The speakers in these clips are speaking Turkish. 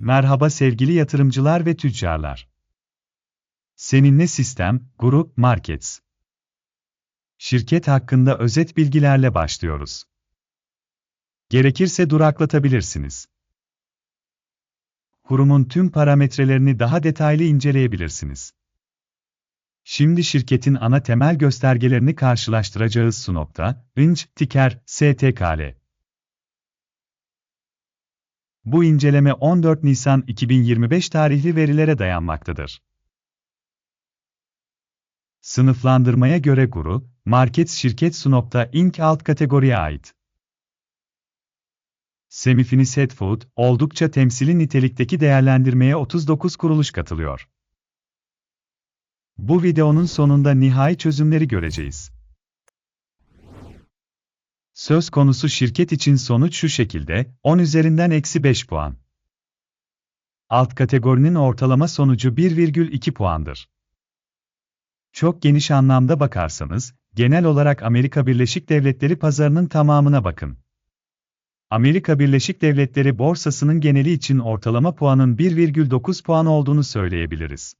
Merhaba sevgili yatırımcılar ve tüccarlar. Seninle Sistem, Guru, Markets. Şirket hakkında özet bilgilerle başlıyoruz. Gerekirse duraklatabilirsiniz. Kurumun tüm parametrelerini daha detaylı inceleyebilirsiniz. Şimdi şirketin ana temel göstergelerini karşılaştıracağız su nokta, inç, tiker, STKL. Bu inceleme 14 Nisan 2025 tarihli verilere dayanmaktadır. Sınıflandırmaya göre Guru, Markets şirket Sunop'ta Inc. alt kategoriye ait. Semifinis Food, oldukça temsili nitelikteki değerlendirmeye 39 kuruluş katılıyor. Bu videonun sonunda nihai çözümleri göreceğiz. Söz konusu şirket için sonuç şu şekilde, 10 üzerinden eksi 5 puan. Alt kategorinin ortalama sonucu 1,2 puandır. Çok geniş anlamda bakarsanız, genel olarak Amerika Birleşik Devletleri pazarının tamamına bakın. Amerika Birleşik Devletleri borsasının geneli için ortalama puanın 1,9 puan olduğunu söyleyebiliriz.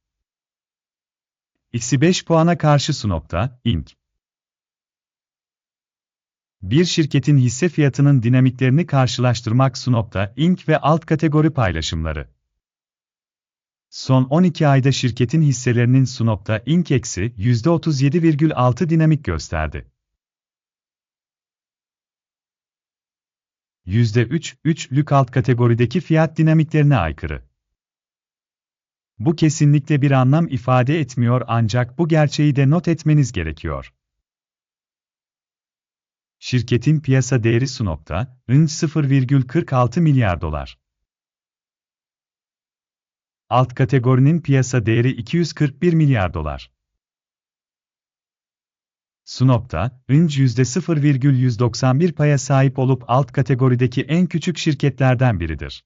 Eksi 5 puana karşı Sunop'ta, Inc. Bir şirketin hisse fiyatının dinamiklerini karşılaştırmak Sunop'ta Inc. ve alt kategori paylaşımları. Son 12 ayda şirketin hisselerinin Sunop'ta Inc. eksi %37,6 dinamik gösterdi. %3-3'lük alt kategorideki fiyat dinamiklerine aykırı. Bu kesinlikle bir anlam ifade etmiyor ancak bu gerçeği de not etmeniz gerekiyor. Şirketin piyasa değeri Sunop'ta, ınç 0,46 milyar dolar. Alt kategorinin piyasa değeri 241 milyar dolar. Sunop'ta, ınç %0,191 paya sahip olup alt kategorideki en küçük şirketlerden biridir.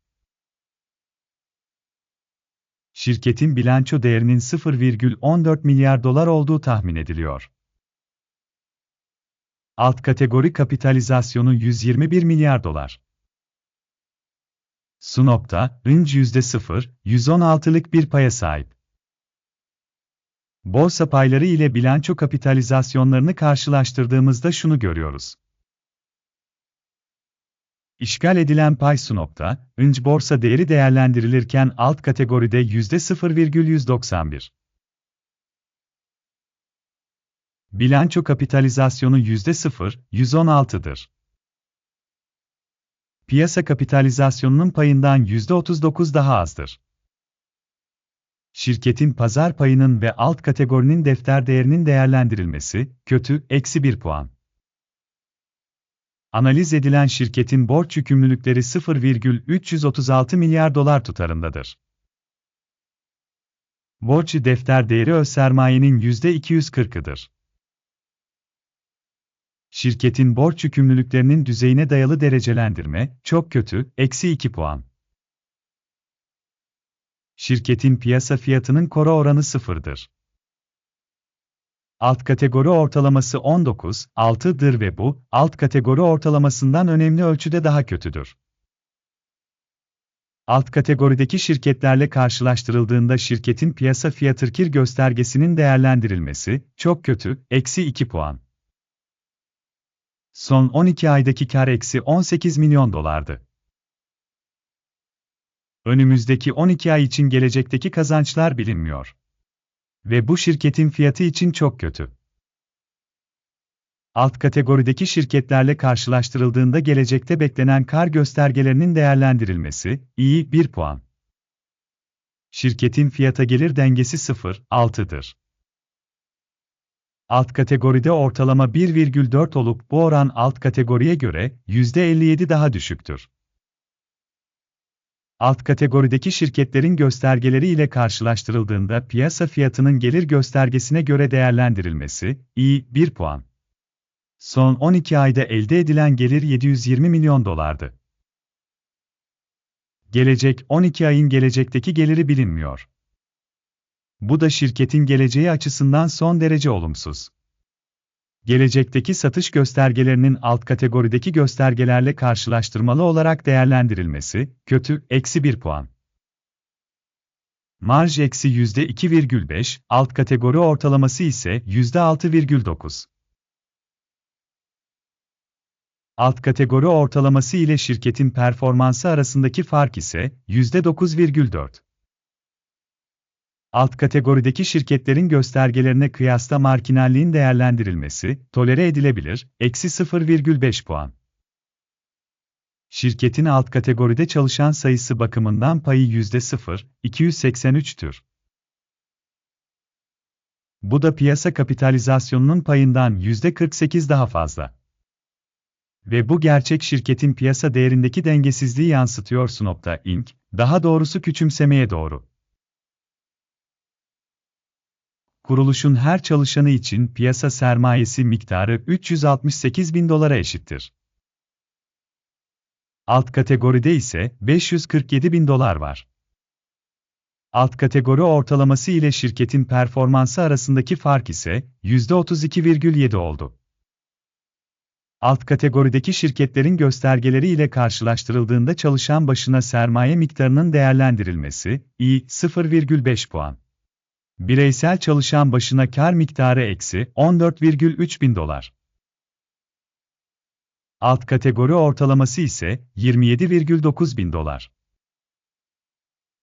Şirketin bilanço değerinin 0,14 milyar dolar olduğu tahmin ediliyor. Alt kategori kapitalizasyonu 121 milyar dolar. Sunop'ta, ınc %0, 116'lık bir paya sahip. Borsa payları ile bilanço kapitalizasyonlarını karşılaştırdığımızda şunu görüyoruz. İşgal edilen pay Sunop'ta, ınc borsa değeri değerlendirilirken alt kategoride %0,191. Bilanço kapitalizasyonu %0, 116'dır. Piyasa kapitalizasyonunun payından %39 daha azdır. Şirketin pazar payının ve alt kategorinin defter değerinin değerlendirilmesi, kötü, eksi 1 puan. Analiz edilen şirketin borç yükümlülükleri 0,336 milyar dolar tutarındadır. Borç defter değeri öz sermayenin %240'ıdır şirketin borç yükümlülüklerinin düzeyine dayalı derecelendirme, çok kötü, eksi 2 puan. Şirketin piyasa fiyatının koro oranı sıfırdır. Alt kategori ortalaması 19, 6'dır ve bu, alt kategori ortalamasından önemli ölçüde daha kötüdür. Alt kategorideki şirketlerle karşılaştırıldığında şirketin piyasa fiyatı kir göstergesinin değerlendirilmesi, çok kötü, eksi 2 puan. Son 12 aydaki kar eksi 18 milyon dolardı. Önümüzdeki 12 ay için gelecekteki kazançlar bilinmiyor. Ve bu şirketin fiyatı için çok kötü. Alt kategorideki şirketlerle karşılaştırıldığında gelecekte beklenen kar göstergelerinin değerlendirilmesi, iyi 1 puan. Şirketin fiyata gelir dengesi 0,6'dır. Alt kategoride ortalama 1,4 olup bu oran alt kategoriye göre %57 daha düşüktür. Alt kategorideki şirketlerin göstergeleri ile karşılaştırıldığında piyasa fiyatının gelir göstergesine göre değerlendirilmesi, iyi, 1 puan. Son 12 ayda elde edilen gelir 720 milyon dolardı. Gelecek 12 ayın gelecekteki geliri bilinmiyor. Bu da şirketin geleceği açısından son derece olumsuz. Gelecekteki satış göstergelerinin alt kategorideki göstergelerle karşılaştırmalı olarak değerlendirilmesi, kötü, eksi 1 puan. Marj eksi %2,5, alt kategori ortalaması ise %6,9. Alt kategori ortalaması ile şirketin performansı arasındaki fark ise %9,4. Alt kategorideki şirketlerin göstergelerine kıyasla marjinalliğin değerlendirilmesi, tolere edilebilir, eksi 0,5 puan. Şirketin alt kategoride çalışan sayısı bakımından payı %0, 283'tür. Bu da piyasa kapitalizasyonunun payından %48 daha fazla. Ve bu gerçek şirketin piyasa değerindeki dengesizliği yansıtıyor Snopta Inc., daha doğrusu küçümsemeye doğru. Kuruluşun her çalışanı için piyasa sermayesi miktarı 368 bin dolara eşittir. Alt kategoride ise 547 bin dolar var. Alt kategori ortalaması ile şirketin performansı arasındaki fark ise %32,7 oldu. Alt kategorideki şirketlerin göstergeleri ile karşılaştırıldığında çalışan başına sermaye miktarının değerlendirilmesi, i 0,5 puan. Bireysel çalışan başına kar miktarı eksi 14,3 bin dolar. Alt kategori ortalaması ise 27,9 bin dolar.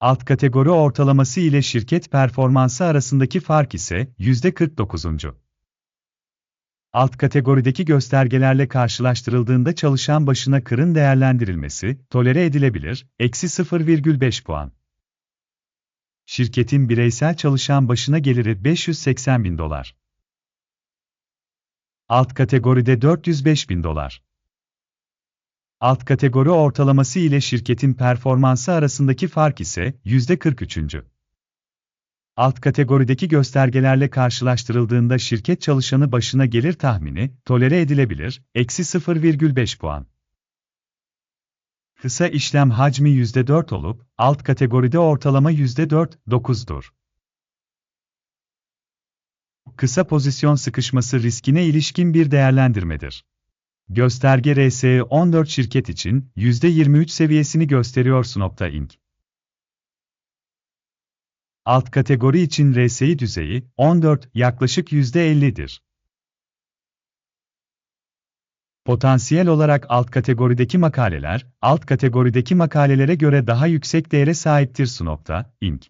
Alt kategori ortalaması ile şirket performansı arasındaki fark ise %49. Alt kategorideki göstergelerle karşılaştırıldığında çalışan başına kırın değerlendirilmesi, tolere edilebilir, eksi 0,5 puan. Şirketin bireysel çalışan başına geliri 580 bin dolar. Alt kategoride 405 bin dolar. Alt kategori ortalaması ile şirketin performansı arasındaki fark ise %43. Alt kategorideki göstergelerle karşılaştırıldığında şirket çalışanı başına gelir tahmini, tolere edilebilir, eksi 0,5 puan. Kısa işlem hacmi %4 olup, alt kategoride ortalama %4,9'dur. Kısa pozisyon sıkışması riskine ilişkin bir değerlendirmedir. Gösterge RSE 14 şirket için %23 seviyesini gösteriyor Snopta Inc. Alt kategori için RSI düzeyi 14 yaklaşık %50'dir. Potansiyel olarak alt kategorideki makaleler, alt kategorideki makalelere göre daha yüksek değere sahiptir Snopta Inc.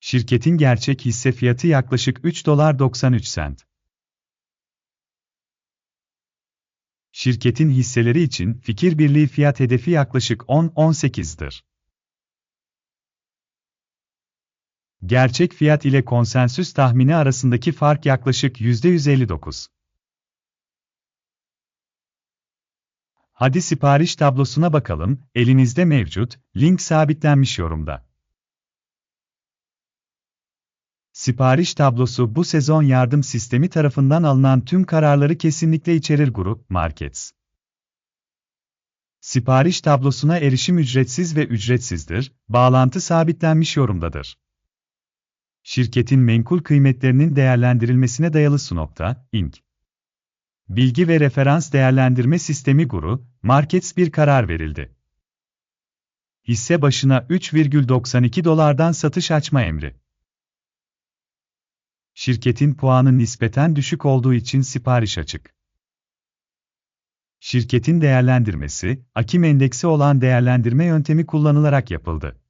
Şirketin gerçek hisse fiyatı yaklaşık 3 dolar 93 sent. Şirketin hisseleri için fikir birliği fiyat hedefi yaklaşık 10-18'dir. Gerçek fiyat ile konsensüs tahmini arasındaki fark yaklaşık %159. Hadi sipariş tablosuna bakalım, elinizde mevcut, link sabitlenmiş yorumda. Sipariş tablosu bu sezon yardım sistemi tarafından alınan tüm kararları kesinlikle içerir Grup Markets. Sipariş tablosuna erişim ücretsiz ve ücretsizdir, bağlantı sabitlenmiş yorumdadır. Şirketin menkul kıymetlerinin değerlendirilmesine dayalı Sunokta, Inc. Bilgi ve Referans Değerlendirme Sistemi Guru, Markets bir karar verildi. Hisse başına 3,92 dolardan satış açma emri. Şirketin puanı nispeten düşük olduğu için sipariş açık. Şirketin değerlendirmesi, Akim endeksi olan değerlendirme yöntemi kullanılarak yapıldı.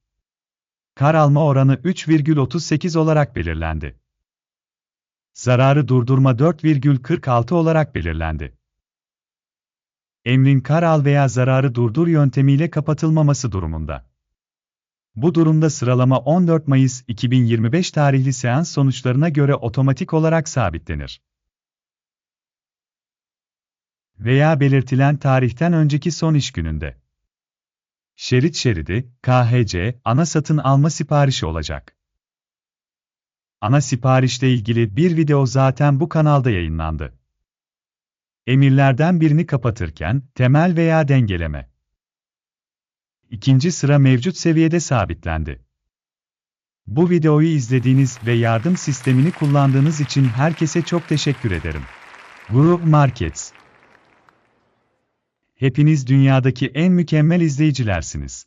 Kar alma oranı 3,38 olarak belirlendi. Zararı durdurma 4,46 olarak belirlendi. Emrin kar al veya zararı durdur yöntemiyle kapatılmaması durumunda. Bu durumda sıralama 14 Mayıs 2025 tarihli seans sonuçlarına göre otomatik olarak sabitlenir. Veya belirtilen tarihten önceki son iş gününde. Şerit şeridi, KHC, ana satın alma siparişi olacak. Ana siparişle ilgili bir video zaten bu kanalda yayınlandı. Emirlerden birini kapatırken, temel veya dengeleme ikinci sıra mevcut seviyede sabitlendi. Bu videoyu izlediğiniz ve yardım sistemini kullandığınız için herkese çok teşekkür ederim. Group Markets Hepiniz dünyadaki en mükemmel izleyicilersiniz.